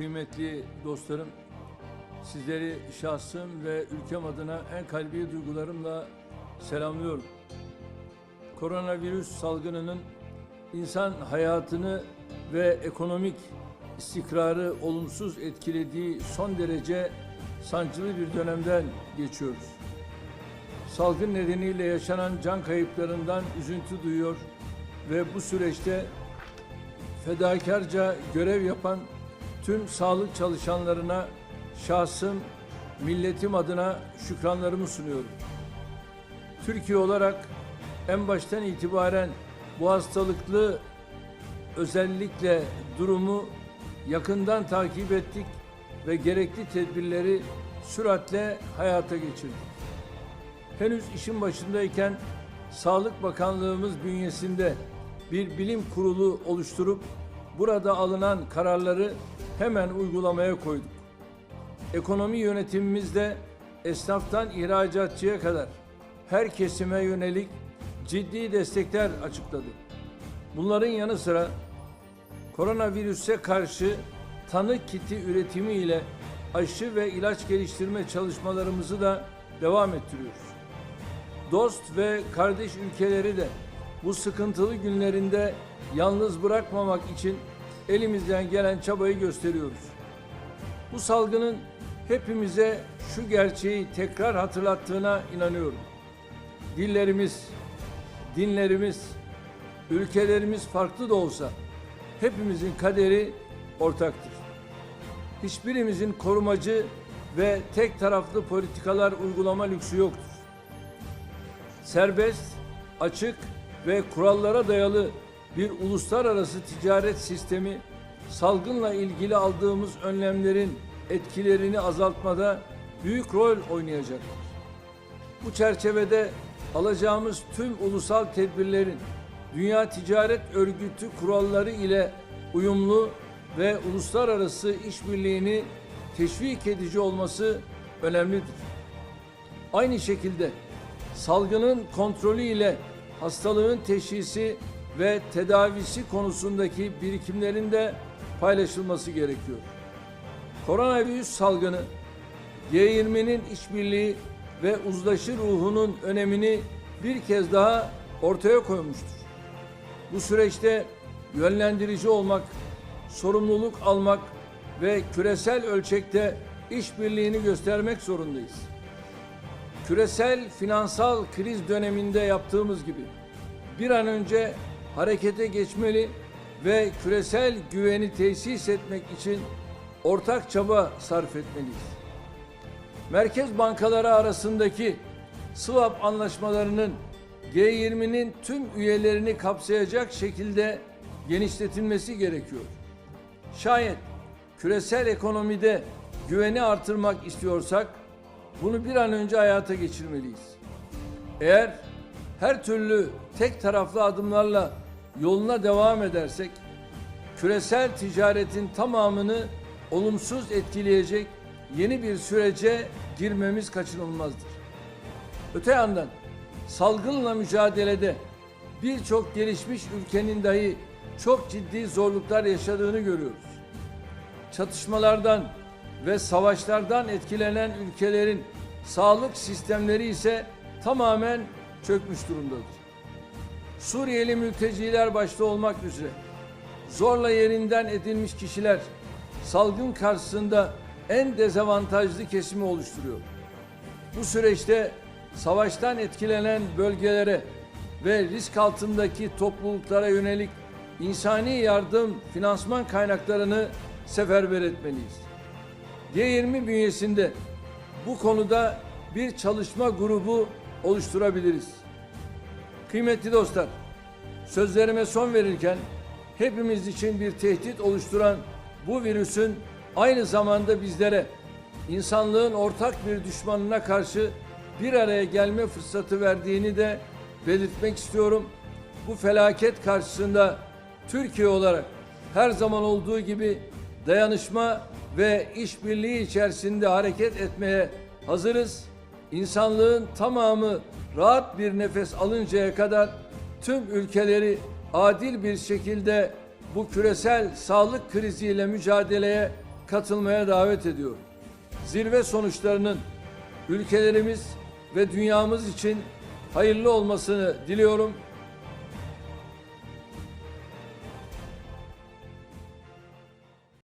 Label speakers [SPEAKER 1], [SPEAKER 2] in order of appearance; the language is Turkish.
[SPEAKER 1] kıymetli dostlarım, sizleri şahsım ve ülkem adına en kalbi duygularımla selamlıyorum. Koronavirüs salgınının insan hayatını ve ekonomik istikrarı olumsuz etkilediği son derece sancılı bir dönemden geçiyoruz. Salgın nedeniyle yaşanan can kayıplarından üzüntü duyuyor ve bu süreçte fedakarca görev yapan tüm sağlık çalışanlarına şahsım, milletim adına şükranlarımı sunuyorum. Türkiye olarak en baştan itibaren bu hastalıklı özellikle durumu yakından takip ettik ve gerekli tedbirleri süratle hayata geçirdik. Henüz işin başındayken Sağlık Bakanlığımız bünyesinde bir bilim kurulu oluşturup burada alınan kararları hemen uygulamaya koyduk. Ekonomi yönetimimizde esnaftan ihracatçıya kadar her kesime yönelik ciddi destekler açıkladı. Bunların yanı sıra koronavirüse karşı tanı kiti üretimi ile aşı ve ilaç geliştirme çalışmalarımızı da devam ettiriyoruz. Dost ve kardeş ülkeleri de bu sıkıntılı günlerinde yalnız bırakmamak için elimizden gelen çabayı gösteriyoruz. Bu salgının hepimize şu gerçeği tekrar hatırlattığına inanıyorum. Dillerimiz, dinlerimiz, ülkelerimiz farklı da olsa hepimizin kaderi ortaktır. Hiçbirimizin korumacı ve tek taraflı politikalar uygulama lüksü yoktur. Serbest, açık ve kurallara dayalı bir uluslararası ticaret sistemi salgınla ilgili aldığımız önlemlerin etkilerini azaltmada büyük rol oynayacaktır. Bu çerçevede alacağımız tüm ulusal tedbirlerin Dünya Ticaret Örgütü kuralları ile uyumlu ve uluslararası işbirliğini teşvik edici olması önemlidir. Aynı şekilde salgının kontrolü ile hastalığın teşhisi ve tedavisi konusundaki birikimlerin de paylaşılması gerekiyor. Koronavirüs salgını G20'nin işbirliği ve uzlaşı ruhunun önemini bir kez daha ortaya koymuştur. Bu süreçte yönlendirici olmak, sorumluluk almak ve küresel ölçekte işbirliğini göstermek zorundayız. Küresel finansal kriz döneminde yaptığımız gibi bir an önce harekete geçmeli ve küresel güveni tesis etmek için ortak çaba sarf etmeliyiz. Merkez bankaları arasındaki swap anlaşmalarının G20'nin tüm üyelerini kapsayacak şekilde genişletilmesi gerekiyor. Şayet küresel ekonomide güveni artırmak istiyorsak bunu bir an önce hayata geçirmeliyiz. Eğer her türlü tek taraflı adımlarla yoluna devam edersek küresel ticaretin tamamını olumsuz etkileyecek yeni bir sürece girmemiz kaçınılmazdır. Öte yandan salgınla mücadelede birçok gelişmiş ülkenin dahi çok ciddi zorluklar yaşadığını görüyoruz. Çatışmalardan ve savaşlardan etkilenen ülkelerin sağlık sistemleri ise tamamen çökmüş durumdadır. Suriyeli mülteciler başta olmak üzere zorla yerinden edilmiş kişiler salgın karşısında en dezavantajlı kesimi oluşturuyor. Bu süreçte savaştan etkilenen bölgelere ve risk altındaki topluluklara yönelik insani yardım finansman kaynaklarını seferber etmeliyiz. G20 bünyesinde bu konuda bir çalışma grubu oluşturabiliriz. Kıymetli dostlar, sözlerime son verirken hepimiz için bir tehdit oluşturan bu virüsün aynı zamanda bizlere insanlığın ortak bir düşmanına karşı bir araya gelme fırsatı verdiğini de belirtmek istiyorum. Bu felaket karşısında Türkiye olarak her zaman olduğu gibi dayanışma ve işbirliği içerisinde hareket etmeye hazırız. İnsanlığın tamamı rahat bir nefes alıncaya kadar tüm ülkeleri adil bir şekilde bu küresel sağlık kriziyle mücadeleye katılmaya davet ediyorum. Zirve sonuçlarının ülkelerimiz ve dünyamız için hayırlı olmasını diliyorum.